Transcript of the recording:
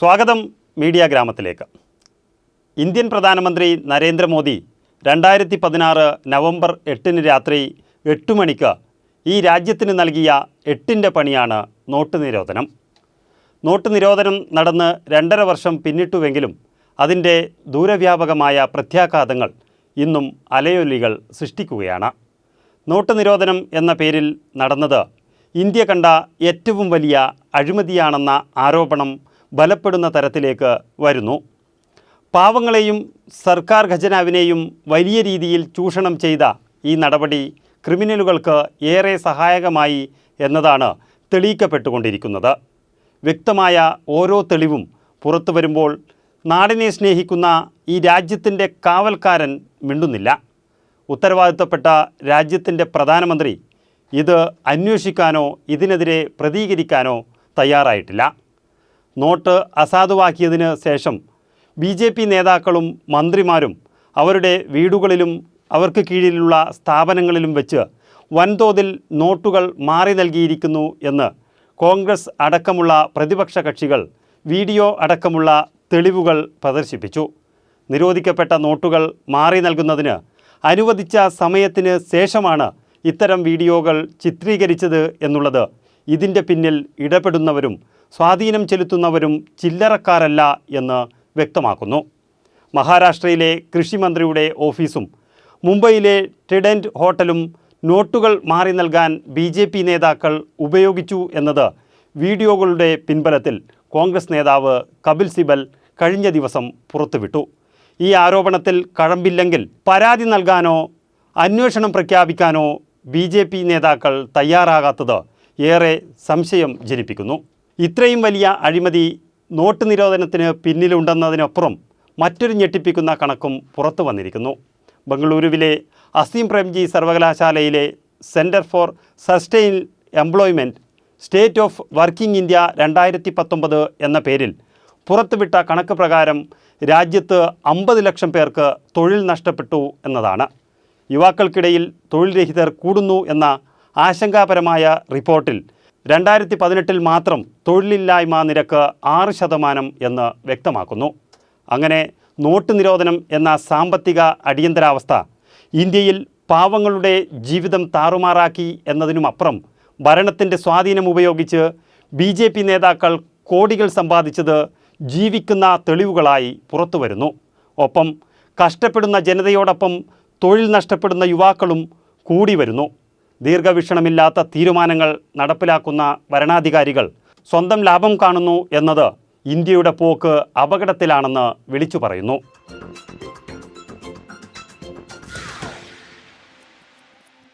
സ്വാഗതം മീഡിയ ഗ്രാമത്തിലേക്ക്. ഇന്ത്യൻ പ്രധാനമന്ത്രി നരേന്ദ്രമോദി രണ്ടായിരത്തി പതിനാറ് നവംബർ എട്ടിന് രാത്രി എട്ട് മണിക്ക് ഈ രാജ്യത്തിന് നൽകിയ എട്ടിന്റെ പണിയാണ് നോട്ട് നിരോധനം. നോട്ട് നിരോധനം നടന്ന് രണ്ടര വർഷം പിന്നിട്ടുവെങ്കിലും അതിന്റെ ദൂരവ്യാപകമായ പ്രത്യാഘാതങ്ങൾ ഇന്നും അലയൊലികൾ സൃഷ്ടിക്കുകയാണ്. നോട്ട് നിരോധനം എന്ന പേരിൽ നടന്നത് ഇന്ത്യ കണ്ട ഏറ്റവും വലിയ അഴിമതിയാണെന്ന ആരോപണം ബലപ്പെടുന്ന തരത്തിലേക്ക് വരുന്നു. പാവങ്ങളെയും സർക്കാർ ഖജനാവിനെയും വലിയ രീതിയിൽ ചൂഷണം ചെയ്ത ഈ നടപടി ക്രിമിനലുകൾക്ക് ഏറെ സഹായകമായി എന്നതാണ് തെളിയിക്കപ്പെട്ടുകൊണ്ടിരിക്കുന്നത്. വ്യക്തമായ ഓരോ തെളിവും പുറത്തു വരുമ്പോൾ നാടിനെ സ്നേഹിക്കുന്ന ഈ രാജ്യത്തിന്റെ കാവൽക്കാരൻ മിണ്ടുന്നില്ല. ഉത്തരവാദിത്തപ്പെട്ട രാജ്യത്തിന്റെ പ്രധാനമന്ത്രി ഇത് അന്വേഷിക്കാനോ ഇതിനെതിരെ പ്രതികരിക്കാനോ തയ്യാറായിട്ടില്ല. നോട്ട് അസാധുവാക്കിയതിന് ശേഷം ബി ജെ പി നേതാക്കളും മന്ത്രിമാരും അവരുടെ വീടുകളിലും അവർക്ക് കീഴിലുള്ള സ്ഥാപനങ്ങളിലും വെച്ച് വൻതോതിൽ നോട്ടുകൾ മാറി നൽകിയിരിക്കുന്നു എന്ന് കോൺഗ്രസ് അടക്കമുള്ള പ്രതിപക്ഷ കക്ഷികൾ വീഡിയോ അടക്കമുള്ള തെളിവുകൾ പ്രദർശിപ്പിച്ചു. നിരോധിക്കപ്പെട്ട നോട്ടുകൾ മാറി നൽകുന്നതിന് അനുവദിച്ച സമയത്തിന് ശേഷമാണ് ഇത്തരം വീഡിയോകൾ ചിത്രീകരിച്ചത് എന്നുള്ളത് ഇതിന്റെ പിന്നിൽ ഇടപെടുന്നവരും സ്വാധീനം ചെലുത്തുന്നവരും ചില്ലറക്കാരല്ല എന്ന് വ്യക്തമാക്കുന്നു. മഹാരാഷ്ട്രയിലെ കൃഷിമന്ത്രിയുടെ ഓഫീസും മുംബൈയിലെ ട്രിഡന്റ് ഹോട്ടലും നോട്ടുകൾ മാറി നൽകാൻ ബി ജെ പി നേതാക്കൾ ഉപയോഗിച്ചു എന്നത് വീഡിയോകളുടെ പിൻബലത്തിൽ കോൺഗ്രസ് നേതാവ് കപിൽ സിബൽ കഴിഞ്ഞ ദിവസം പുറത്തുവിട്ടു. ഈ ആരോപണത്തിൽ കഴമ്പില്ലെങ്കിൽ പരാതി നൽകാനോ അന്വേഷണം പ്രഖ്യാപിക്കാനോ ബി നേതാക്കൾ തയ്യാറാകാത്തത് ഏറെ സംശയം ജനിപ്പിക്കുന്നു. ഇത്രയും വലിയ അഴിമതി നോട്ട് നിരോധനത്തിന് പിന്നിലുണ്ടെന്നതിനപ്പുറം മറ്റൊരു ഞെട്ടിപ്പിക്കുന്ന കണക്കും പുറത്തു വന്നിരിക്കുന്നു. ബംഗളൂരുവിലെ അസീം പ്രേംജി സർവകലാശാലയിലെ centre for sustainable employment state of working India രണ്ടായിരത്തി പത്തൊമ്പത് എന്ന പേരിൽ പുറത്തുവിട്ട കണക്ക് പ്രകാരം രാജ്യത്ത് അമ്പത് ലക്ഷം പേർക്ക് തൊഴിൽ നഷ്ടപ്പെട്ടു എന്നതാണ്. യുവാക്കൾക്കിടയിൽ തൊഴിൽ രഹിതർ കൂടുന്നു എന്ന ആശങ്കാപരമായ റിപ്പോർട്ടിൽ രണ്ടായിരത്തി പതിനെട്ടിൽ മാത്രം തൊഴിലില്ലായ്മ നിരക്ക് ആറ് ശതമാനം എന്ന് വ്യക്തമാക്കുന്നു. അങ്ങനെ നോട്ട് നിരോധനം എന്ന സാമ്പത്തിക അടിയന്തരാവസ്ഥ ഇന്ത്യയിൽ പാവങ്ങളുടെ ജീവിതം താറുമാറാക്കി എന്നതിനുമപ്പുറം ഭരണത്തിന്റെ സ്വാധീനം ഉപയോഗിച്ച് ബി ജെ പി നേതാക്കൾ കോടികൾ സമ്പാദിച്ചത് ജീവിക്കുന്ന തെളിവുകളായി പുറത്തു വരുന്നു ഒപ്പം കഷ്ടപ്പെടുന്ന ജനതയോടൊപ്പം തൊഴിൽ നഷ്ടപ്പെടുന്ന യുവാക്കളും കൂടി വരുന്നു ദീർഘവീക്ഷണമില്ലാത്ത തീരുമാനങ്ങൾ നടപ്പിലാക്കുന്ന ഭരണാധികാരികൾ സ്വന്തം ലാഭം കാണുന്നു എന്നത് ഇന്ത്യയുടെ പോക്ക് അപകടത്തിലാണെന്ന് വിളിച്ചു പറയുന്നു.